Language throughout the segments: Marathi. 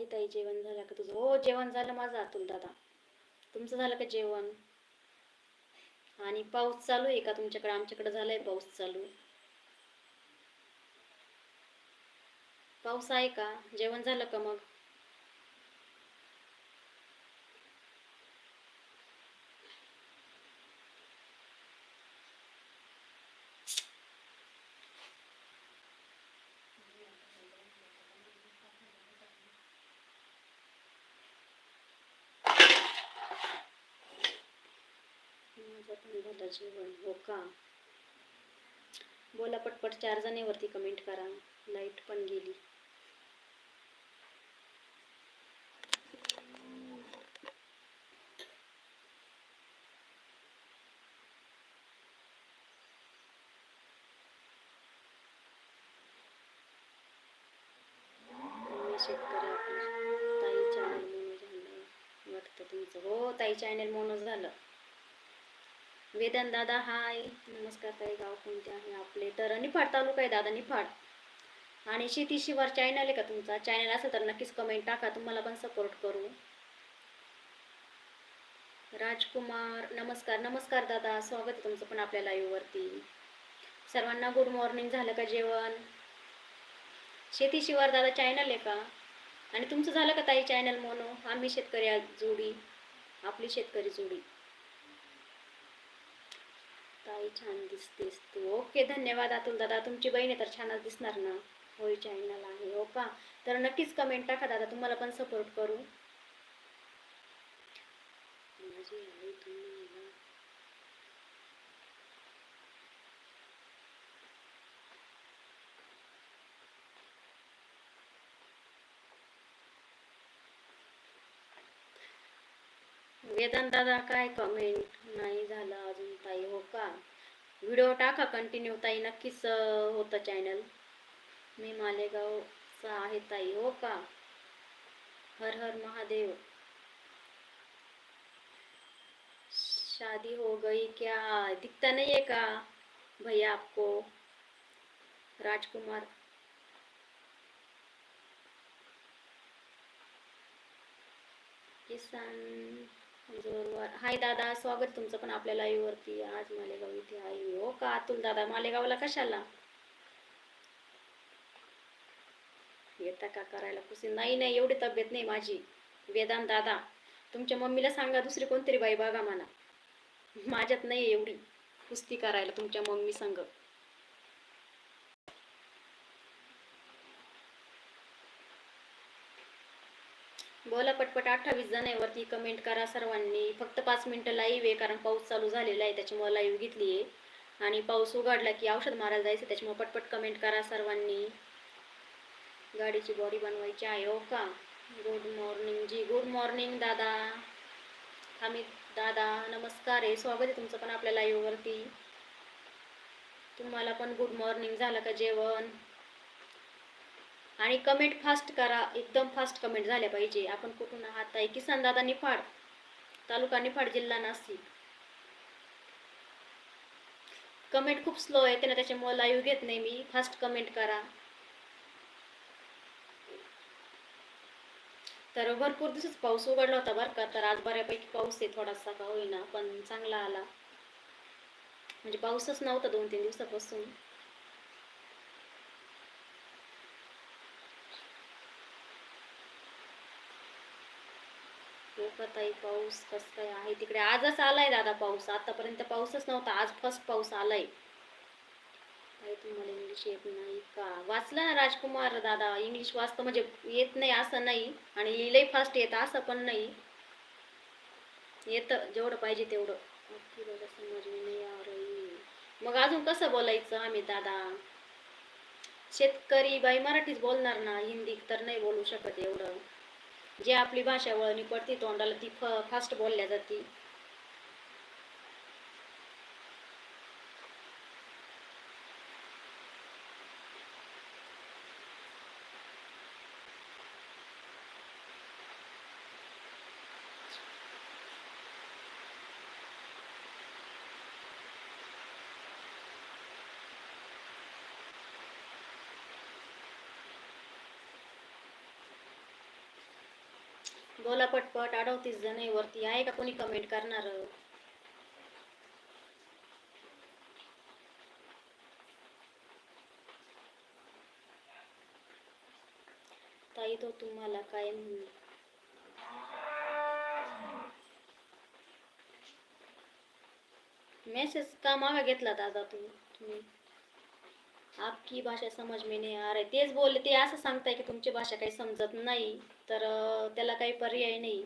नाही ताई जेवण झालं का तुझं? हो जेवण झालं माझं अतुल दादा. तुमचं झालं का जेवण? आणि पाऊस चालू आहे का तुमच्याकडे? आमच्याकडे झालाय पाऊस चालू. पाऊस आहे का? जेवण झालं का मग? माझं जीवन हो का बोला पटपट चार जणीवरती कमेंट करा. लाइट पण गेली. शेतकरी ताई चॅनल मोनो झालं. वाटतं तुमचं. हो ताई चॅनल मोनो झालं. वेदन दादा हाय. नमस्कार ताई गाव कोणते आहे आपले? तर निफाड तालुका आहे दादा निफाड आणि शेती शिवार चॅनल आहे का तुमचा? चॅनल असेल तर नक्कीच कमेंट टाका. तुम्हाला पण सपोर्ट करू. राजकुमार नमस्कार नमस्कार दादा. स्वागत आहे तुमचं पण आपल्या live सर्वांना गुड मॉर्निंग झालं का जेवण? शेती शिवार दादा चॅनल आहे का? आणि तुमचं झालं का ताई चॅनल मोनो? आम्ही शेतकरी आज जोडी. आपली शेतकरी जोडी. ताई छान दिसतेस तू. ओके धन्यवाद अतुल दादा. तुमची बहीण आहे तर छानच दिसणार ना. होय चॅनल आहे. हो का? तर नक्कीच कमेंट टाका दादा. तुम्हाला पण सपोर्ट करू. माझी आई तुम्हाला वेदांत दादा काय कमेंट नाही झाला. का? व्हिडिओ टाका कंटिन्यू ताई. नक्कीच होतं चॅनल मी मालेगावचा आहे ताई. हो का? हर हर महादेव. शादी हो गई क्या? दिखता नहीं है का भैया आपको? राजकुमार. किसान जोरवार हाय दादा स्वागत तुमचं पण आपल्या लाईव्ह वरती. आज मालेगाव इथे आहे हो का? अतुल दादा मालेगावला कशाला? येता का करायला कुस्ती नाही नाही एवढी तब्येत नाही माझी. वेदांत दादा तुमच्या मम्मीला सांगा दुसरी कोणतरी बाई बघा मला. माझ्यात नाही एवढी कुस्ती करायला तुमच्या मम्मी संग. बोला पटपट अठ्ठावीस जणांवरती कमेंट करा सर्वांनी. फक्त पाच मिनटं लाईव्ह आहे कारण पाऊस चालू झालेला आहे त्याच्यामुळे लाईव्ह घेतली आहे. आणि पाऊस उघडला की औषध मारायला जायचं त्याच्यामुळे पटपट कमेंट करा सर्वांनी. गाडीची बॉडी बनवायची आहे हो का? गुड मॉर्निंग जी गुड मॉर्निंग दादा. आम्ही दादा नमस्कार आहे. स्वागत आहे तुमचं पण आपल्या लाईव्हवरती तुम्हाला पण गुड मॉर्निंग झालं का जेवण? आणि कमेंट फास्ट करा. एकदम फास्ट कमेंट झाल्या पाहिजे. आपण कुठून आहात आहे किसान दादा निफाड तालुका निफाड जिल्हा नाशिक. कमेंट खूप स्लो आहे ना त्याच्यामुळे लाईव्ह घेत नाही मी. फास्ट कमेंट करा. तर भरपूर दिवसच पाऊस उघडला होता बरं का. तर आज बऱ्यापैकी पाऊस आहे थोडासा का होईना पण चांगला आला. म्हणजे पाऊसच नव्हता दोन तीन दिवसापासून. ताई पाऊस कस काय आहे? तिकडे आजच आलाय दादा पाऊस. आतापर्यंत पाऊसच नव्हता. आज फर्स्ट पाऊस आलाय. ताई तुम्हाला इंग्लिश येत नाही का? वाचलं ना राजकुमार दादा. इंग्लिश वाचतं म्हणजे येत नाही असं नाही. आणि लिहिलंही फास्ट येतं असं पण नाही. येतं. जेवढं पाहिजे तेवढं. समज नाही मग अजून कसं बोलायचं आम्ही दादा? शेतकरी बाई मराठीच बोलणार ना. हिंदी तर नाही बोलू शकत एवढं. जे आपली भाषा वळणी पडते तोंडाला ती फ फास्ट बोलल्या जाते. बोला पटपट अडवतीस जण आहे वरती. आहे का कोणी कमेंट करणार? ताई तो तुम्हाला काय म्हणू मेसेज का मागा घेतला दादा तू? तुम्ही? आपकी भाषा समज में नाही आ रही. तेच बोलले ते असं सांगताय की तुमची भाषा काही समजत नाही तर त्याला काही पर्याय नाही.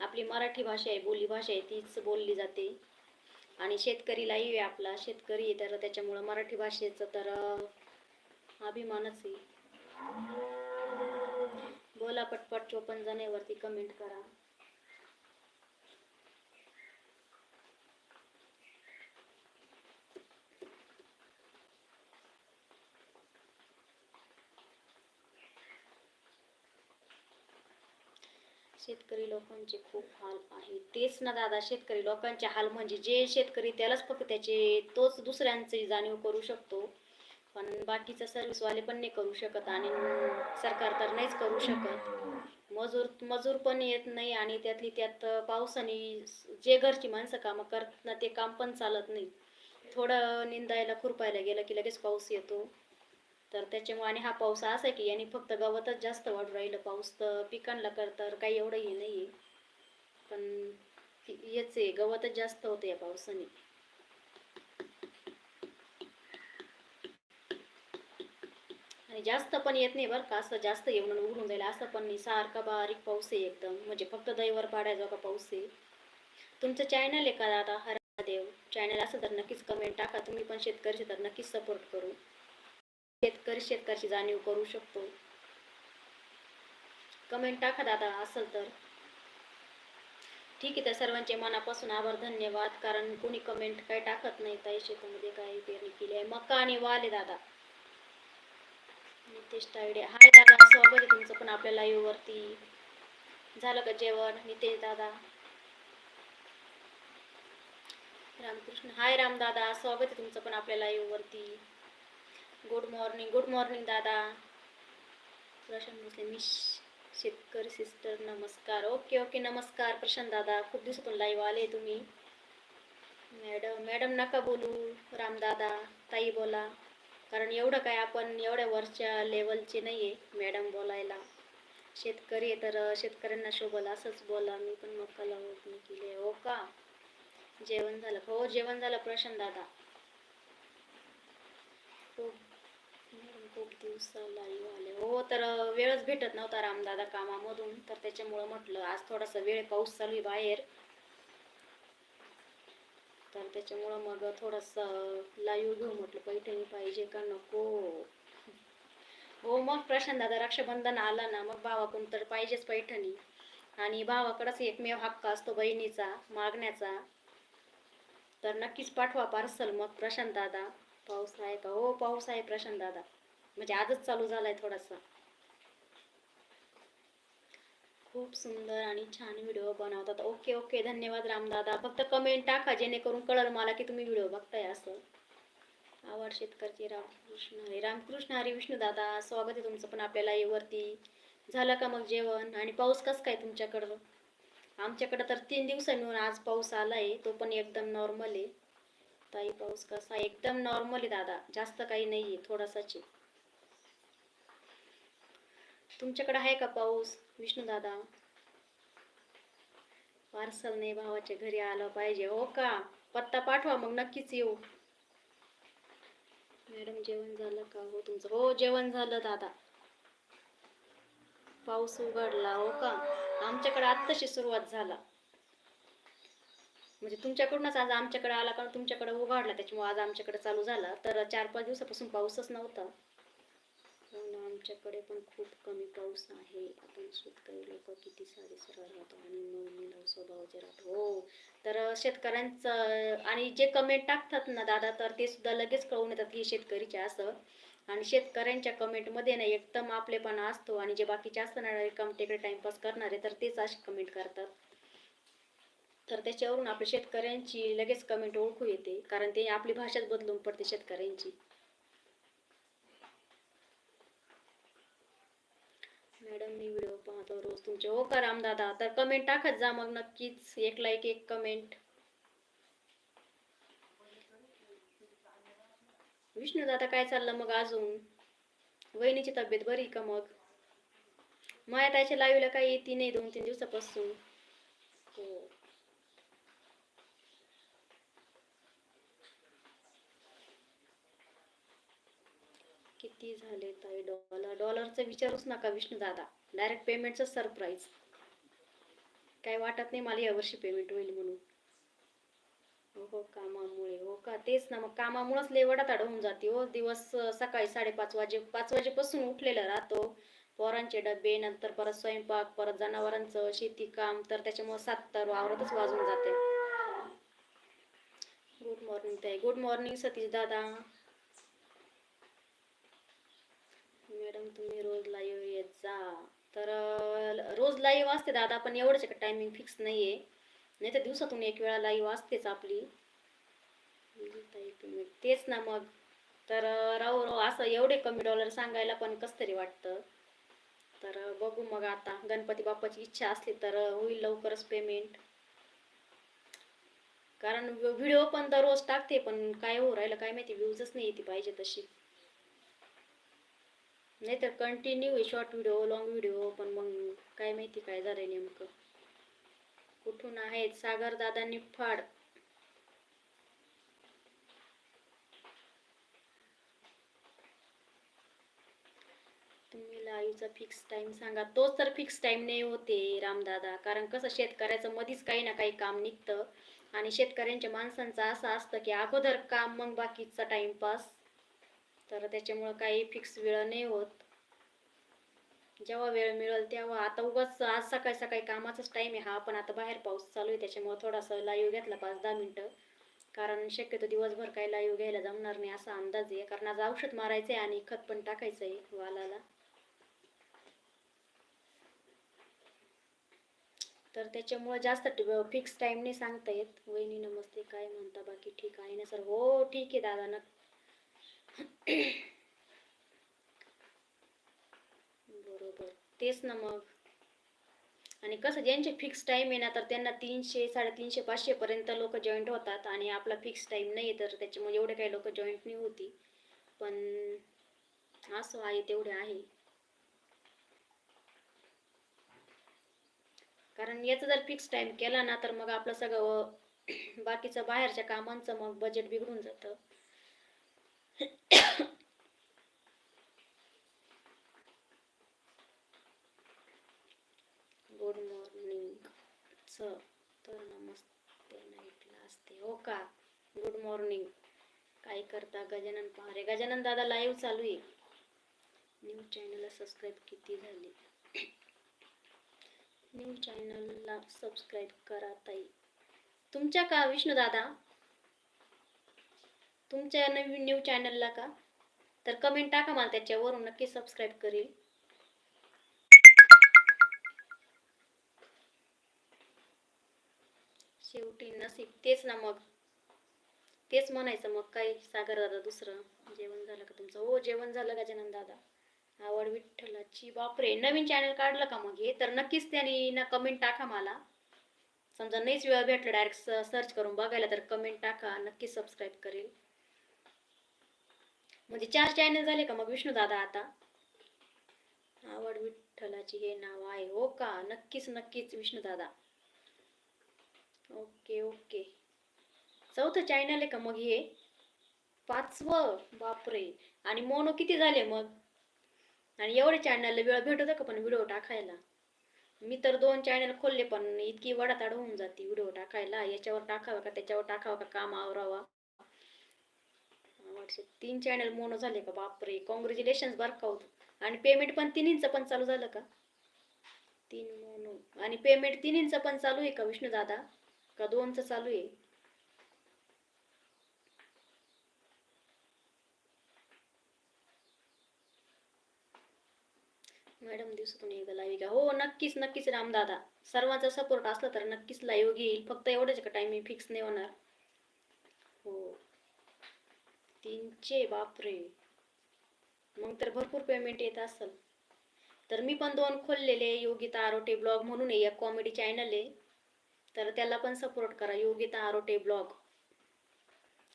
आपली मराठी भाषा आहे बोली भाषा आहे तीच बोलली जाते. आणि शेतकरीलाही आहे आपला शेतकरी आहे तर त्याच्यामुळं मराठी भाषेचं तर अभिमानच आहे. बोला पटपट चोपन्न जणेवरती कमेंट करा. शेतकरी लोकांचे खूप हाल आहे तेच ना दादा शेतकरी लोकांचे हाल म्हणजे जे शेतकरी त्यालाच फक्त त्याचे तोच दुसऱ्यांची जाणीव करू शकतो. पण बाकीचं सर्व्हिसवाले पण नाही करू शकत आणि सरकार तर नाहीच करू शकत. मजूर मजूर पण येत नाही आणि त्यातली त्यात पावसाने जे घरची माणसं कामं करत ना ते काम पण चालत नाही. थोडं निंदायला खुरपायला गेलं की लगेच पाऊस येतो. तर त्याच्यामुळे आणि हा पाऊस असा आहे की याने फक्त गवतच जास्त वाढू राहिलं. पाऊस तर पिकांना कर तर काही एवढं हे नाही आहे पण हेच आहे गवतच जास्त होतं या पावसाने. आणि जास्त पण येत नाही बरं का असं जास्त येऊन उघडून जाईल असं पण नाही सारखा बारीक पाऊस आहे एकदम. म्हणजे फक्त दैवर पाडायचा का पाऊस आहे. तुमचं चॅनल आहे का दादा? हरा देव. चॅनल असं तर नक्कीच कमेंट टाका. तुम्ही पण शेतकरी तर नक्कीच सपोर्ट करू. शेतकरी शेतकऱ्याची जाणीव करू शकतो. कमेंट टाका दादा असेल तर. ठीक आहे तर सर्वांचे मनापासून आभार धन्यवाद. कारण कोणी कमेंट काय टाकत नाही ताई शेतामध्ये काही पेरणी केली आहे. मका आणि वाले दादा. नितेश तायडे. हाय दादा स्वागत आहे तुमचं पण आपल्या live झालं का जेवण नितेश दादा? रामकृष्ण. हाय राम दादा स्वागत आहे तुमचं पण आपल्या live good morning good morning दादा. प्रशांत भोसले मी शेतकरी सिस्टर नमस्कार. ओके ओके नमस्कार प्रशांत दादा. खूप दिवसातून लाईव्ह आले तुम्ही. मॅडम मॅडम नका बोलू रामदादा ताई बोला. कारण एवढं काय आपण एवढ्या वरच्या लेवलचे नाही आहे मॅडम बोलायला. शेतकरी आहे तर शेतकऱ्यांना शोभला असंच बोला. मी पण मक्का लावणी केली. हो का? जेवण झालं. हो जेवण झालं प्रशांत दादा. खूप खूप खूप दिवसाला आले. हो, हो तर वेळच भेटत नव्हता रामदादा कामामधून. तर त्याच्यामुळं म्हटलं आज थोडासा वेळ पाऊस चालू आहे बाहेर. तर त्याच्यामुळं मग थोडंसं लाईव्ह घेऊ म्हटलं. पैठणी पाहिजे का नको? हो मग प्रशांत दादा रक्षाबंधन आला ना मग भावाकडून तर पाहिजेच पैठणी. आणि भावाकडंच एकमेव हक्क असतो बहिणीचा मागण्याचा. तर नक्कीच पाठवा पार्सल मग प्रशांत दादा. पाऊस आहे का? हो पाऊस आहे प्रशांत दादा. म्हणजे आजच चालू झालाय थोडासा. खूप सुंदर आणि छान व्हिडिओ बनवतात. ओके ओके धन्यवाद रामदादा. फक्त कमेंट टाका जेणेकरून कळलं मला की तुम्ही व्हिडिओ बघताय असं. आवड शेतकरची रामकृष्ण हरी रामकृष्ण हरी विष्णू दादा स्वागत आहे तुमचं पण आपल्याला live वरती. झालं का मग जेवण? आणि पाऊस कसं काय तुमच्याकडं? आमच्याकडं तर तीन दिवसांनी मिळून आज पाऊस आला आहे तो पण एकदम नॉर्मल आहे. ताई पाऊस कसा? आहे? एकदम नॉर्मल आहे दादा. जास्त काही नाही आहे थोडासाच. आहे तुमच्याकडे आहे का पाऊस विष्णू दादा? पार्सल नाही भावाच्या घरी आलं पाहिजे. हो का? पत्ता पाठवा मग नक्कीच येऊ. मॅडम जेवण झालं का? हो तुमचं हो जेवण झालं दादा. पाऊस उघडला हो का? आमच्याकडे आत्ताशी सुरुवात झाला. म्हणजे तुमच्याकडूनच आज आमच्याकडे आला कारण तुमच्याकडे उघडला त्याच्यामुळे आज आमच्याकडे चालू झाला. तर चार पाच दिवसापासून पाऊसच नव्हता. आमच्याकडे पण खूप कमी पाऊस आहे. आपण शेतकरी लोक किती सारे सरळ राहतो आणि मग निलाव स्वभावाचे राहतो. हो तर शेतकऱ्यांचं आणि जे कमेंट टाकतात ना दादा तर ते सुद्धा लगेच कळून येतात की हे शेतकरीचे असं. आणि शेतकऱ्यांच्या कमेंटमध्ये ना एकदम आपलेपणा असतो आणि जे बाकीचे असतात ना तिकडे टाइमपास करणारे तर तेच असे कमेंट करतात. तर त्याच्यावरून आपल्या शेतकऱ्यांची लगेच कमेंट ओळखू येते. कारण ते आपली भाषाच बदलून पडते शेतकऱ्यांची. मॅडम मी व्हिडिओ पाहतो रोज तुमचे. हो का रामदादा? तर कमेंट टाकत जा मग नक्कीच. एक लाईक एक कमेंट विष्णू दादा काय चाललं मग अजून? वहिनीची तब्येत बरी का मग? माया ताईच्या लाईव्हला काही येते नाही दोन तीन दिवसापासून. हो. किती झाले ताई डॉलर डॉलरचा विचारूच नका विष्णू दादा. डायरेक्ट पेमेंटचं सरप्राईज काय वाटत नाही मला यावर्षी पेमेंट होईल म्हणून. हो हो कामामुळे हो का? तेच ना मग कामामुळेच लेवडात अडवून होऊन जाते हो. दिवस सकाळी साडेपाच वाजे पाच वाजेपासून उठलेला राहतो. पोरांचे डबे नंतर परत स्वयंपाक परत जनावरांचं शेती काम तर त्याच्यामुळे सात तर वावरातच वाजून जाते. गुड मॉर्निंग ताई. गुड मॉर्निंग सतीश दादा. मॅडम तुम्ही रोज लाईव्ह येत जा. तर रोज लाईव्ह असते दादा पण एवढंच का टायमिंग फिक्स नाही आहे नाही तर दिवसातून एक वेळा लाईव्ह असतेच आपली. म्हणजे तेच ना मग. तर राहू राहू असं एवढे कमी डॉलर सांगायला पण कसं तरी वाटतं. तर बघू मग आता. गणपती बाप्पाची इच्छा असली तर होईल लवकरच पेमेंट कारण व्हिडिओ पण दररोज टाकते पण काय हो राहिलं काय माहिती व्ह्यूजच नाही येते पाहिजे तशी. नाहीतर कंटिन्यू आहे शॉर्ट व्हिडिओ लॉंग व्हिडिओ पण मग काय माहिती काय झालंय नेमकं. कुठून आहेत? सागर दादा निफाड तुम्ही लाईव्हचा फिक्स टाइम सांगा. तोच तर फिक्स टाइम नाही होते रामदादा कारण कसं शेतकऱ्याचं मधीच काही ना काही काम निघतं. आणि शेतकऱ्यांच्या माणसांचं असं असतं की अगोदर काम मग बाकीचा टाइमपास तर त्याच्यामुळं काही फिक्स वेळ नाही होत. जेव्हा वेळ मिळेल तेव्हा. आता उगाच आज सकाळी सकाळी कामाचाच टाईम आहे हा. पण आता बाहेर पाऊस चालू आहे त्याच्यामुळं थोडासा लाईव्ह घेतला पाच दहा मिनटं. कारण शक्यतो दिवसभर काही लाईव्ह घ्यायला जमणार नाही असा अंदाज आहे. कारण आज औषध मारायचं आहे आणि खत पण टाकायचं आहे वालाला. तर त्याच्यामुळं जास्त फिक्स टाईम नाही सांगता येत. वहिनी नमस्ते काय म्हणता बाकी? ठीक आहे ना सर? हो ठीक आहे दादा. नक्की बरोबर. तेच ना मग. आणि कसं ज्यांचे फिक्स टाइम आहे ना तर त्यांना तीनशे साडेतीनशे पाचशे पर्यंत लोक जॉईंट होतात आणि आपला फिक्स टाइम नाही आहे तर त्याच्यामुळे एवढे काही लोक जॉईंट नाही होती. पण असं आहे तेवढे आहे. कारण याचा जर फिक्स टाइम केला ना तर मग आपलं सगळं बाकीचं बाहेरच्या कामांचं मग बजेट बिघडून जातं. गुड मॉर्निंग च तर नमस्ते नाईटला असते. हो का? गुड मॉर्निंग काय करता गजानन पहारे? गजानन दादा लाईव्ह चालू आहे. न्यूज चॅनलला सबस्क्राईब किती झाली? न्यूज चॅनलला सबस्क्राईब करा ताई. तुमच्या का विष्णू दादा? तुमच्या नवीन न्यू चॅनलला का? तर कमेंट टाका मला त्याच्यावरून नक्की सबस्क्राईब करेल. शेवटी नसीब तेच ना मग. तेच म्हणायचं मग काय सागर दादा दुसरं. जेवण झालं का तुमचं? हो जेवण झालं गजानन दादा. आवड विठ्ठलाची. बापरे नवीन चॅनल काढलं का मग हे? तर नक्कीच त्यांनी ना कमेंट टाका मला. समजा नाहीच वेळ भेटलं डायरेक्ट सर्च करून बघायला तर कमेंट टाका नक्की सबस्क्राईब करेल. म्हणजे चार चॅनल झाले का मग विष्णू दादा आता? आवड विठ्ठलाची हे नाव आहे. हो का? नक्कीच नक्कीच विष्णू दादा. Okay okay. चौथं चॅनल आहे का मग हे? पाचवं? बापरे. आणि मोनो किती झाले मग? आणि एवढे चॅनलला वेळ भेटतो का पण व्हिडिओ टाकायला? मी तर दोन चॅनल खोलले पण इतकी वडाताड होऊन जाते व्हिडिओ टाकायला. याच्यावर टाकावं का त्याच्यावर टाकावं का काम आवरावा व्हॉट्सअप तीन चॅनल मोनो झाले का? बापरे! कॉंग्रॅच्युलेशन बरं का हो आणि पेमेंट पण तिन्हींचं पण चालू झालं का? तीन मोनो. आणि पेमेंट तिन्हींचं पण चालू आहे का विष्णू दादा? का दोनचं चालू आहे? मॅडम दिवसातून एकदा लाईव्ह घ्या. हो नक्कीच नक्कीच रामदादा सर्वांचा सपोर्ट असला तर नक्कीच लाईव्ह घेईल. फक्त एवढंच का टायमिंग फिक्स नाही होणार? हो. तीनशे बापरे. मग तर भरपूर पेमेंट येत असेल. तर मी पण दोन खोललेले योगिता आरोटे ब्लॉग म्हणून एक कॉमेडी चॅनल आहे. तर त्याला पण सपोर्ट करा योगिता आरोटे ब्लॉग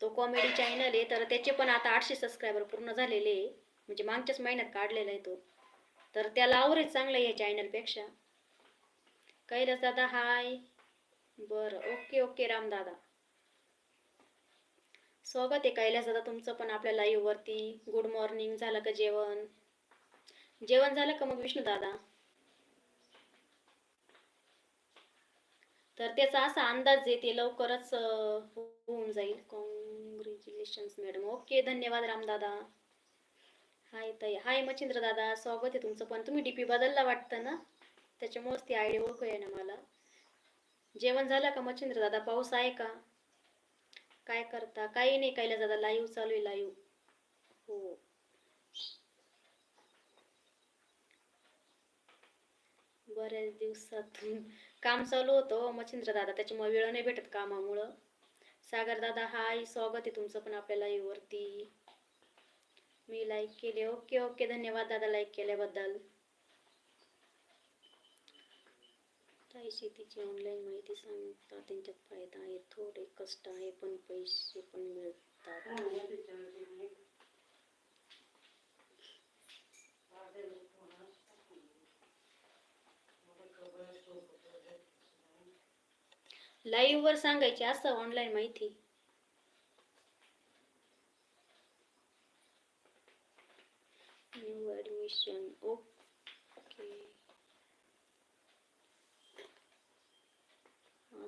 तो कॉमेडी चॅनल आहे तर त्याचे पण आता आठशे सबस्क्रायबर पूर्ण झालेले आहे. म्हणजे मागच्याच महिन्यात काढलेला आहे तो. तर त्याला आवरेज चांगला आहे या चॅनलपेक्षा कैलास दादा हाय बरं ओके ओके राम दादा. स्वागत आहे कैलास दादा तुमचं पण आपल्या लाईव्हवरती गुड मॉर्निंग झालं का जेवण? जेवण झालं का मग विष्णू दादा? तर त्याचा असा अंदाज येते लवकरच होऊन जाईल. कॉंग्रॅच्युलेशन मॅडम ओके धन्यवाद रामदादा हाय ताई. हाय मच्छिंद्र दादा. स्वागत आहे तुमचं पण. तुम्ही डीपी बदलला वाटतं ना? त्याच्यामुळेच ती आयडी ओळखू आहे ना मला. जेवण झालं का मच्छिंद्र दादा? पाऊस आहे का? काय करता? काही नाही कायला दादा. लाईव्ह चालू आहे लाईव्ह हो. बऱ्याच दिवसातून काम चालू होतं हो, मच्छिंद्र दादा. त्याच्यामुळे वेळ नाही भेटत कामामुळं. सागर दादा हाय. स्वागत आहे तुमचं पण आपल्या लाईव्हवरती मी लाईक केले. ओके ओके धन्यवाद दादा लाईक केल्याबद्दल. ताई शेतीची ऑनलाईन माहिती सांगता त्यांच्यात फायदा आहे थोडे कष्ट आहे पण पैसे पण मिळतात. लाईव्ह वर सांगायचे असं ऑनलाईन माहिती. न्यू ॲडमिशन ओके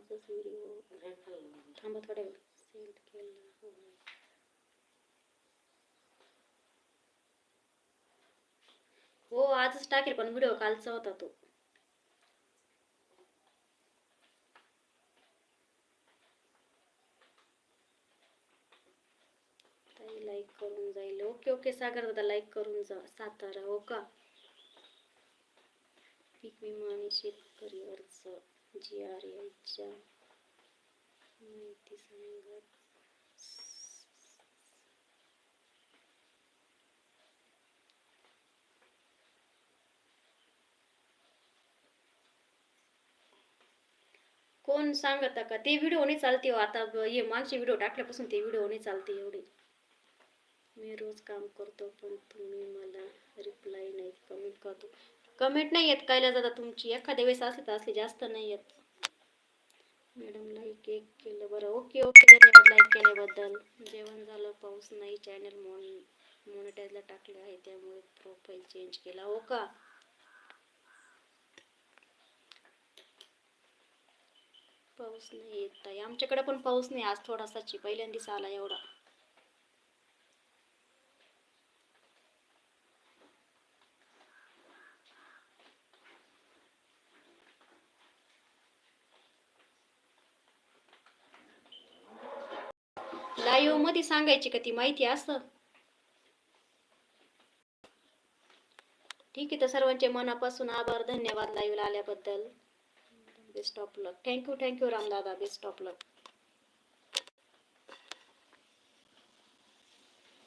आजच व्हिडिओ थांबा थोड्या सेंड केला हो आजच टाकेल पण व्हिडिओ कालचा होता तो. ताई लाईक करून जाईल. ओके ओके सागर दादा लाईक करून जा. सातारा हो का? पीक विमा आणि शेतकरी अर्ज. जी आर एलच्या माहिती सांगत. कोण सांगता का? हो. ते व्हिडिओ नाही चालते हो. आता हे मागचे व्हिडिओ टाकल्यापासून ते व्हिडिओ नाही चालते एवढे. मी रोज काम करतो पण तुम्ही मला रिप्लाय नाही कमेंट करतो. कमेंट नाही येत कायला जाता तुमची. एखाद्या वेळेस असली तर असली जास्त नाही येत. मॅडम लाईक एक केलं बरं. ओके ओके धन्यवाद लाईक केल्याबद्दल. जेवण झालं पाऊस नाही चॅनल मॉन मॉनिटाईजला टाकले आहे त्यामुळे प्रोफाईल चेंज केला हो का? पाऊस नाही येत आहे आमच्याकडे पण पाऊस नाही आज थोडासाची. पहिल्यांदाच आला एवढा लाईव्हमध्ये सांगायची का ती माहिती असं? ठीक आहे तर सर्वांचे मनापासून आभार धन्यवाद लाईव्हला आल्याबद्दल. Best of luck thank you thank you Ramdada. Best of luck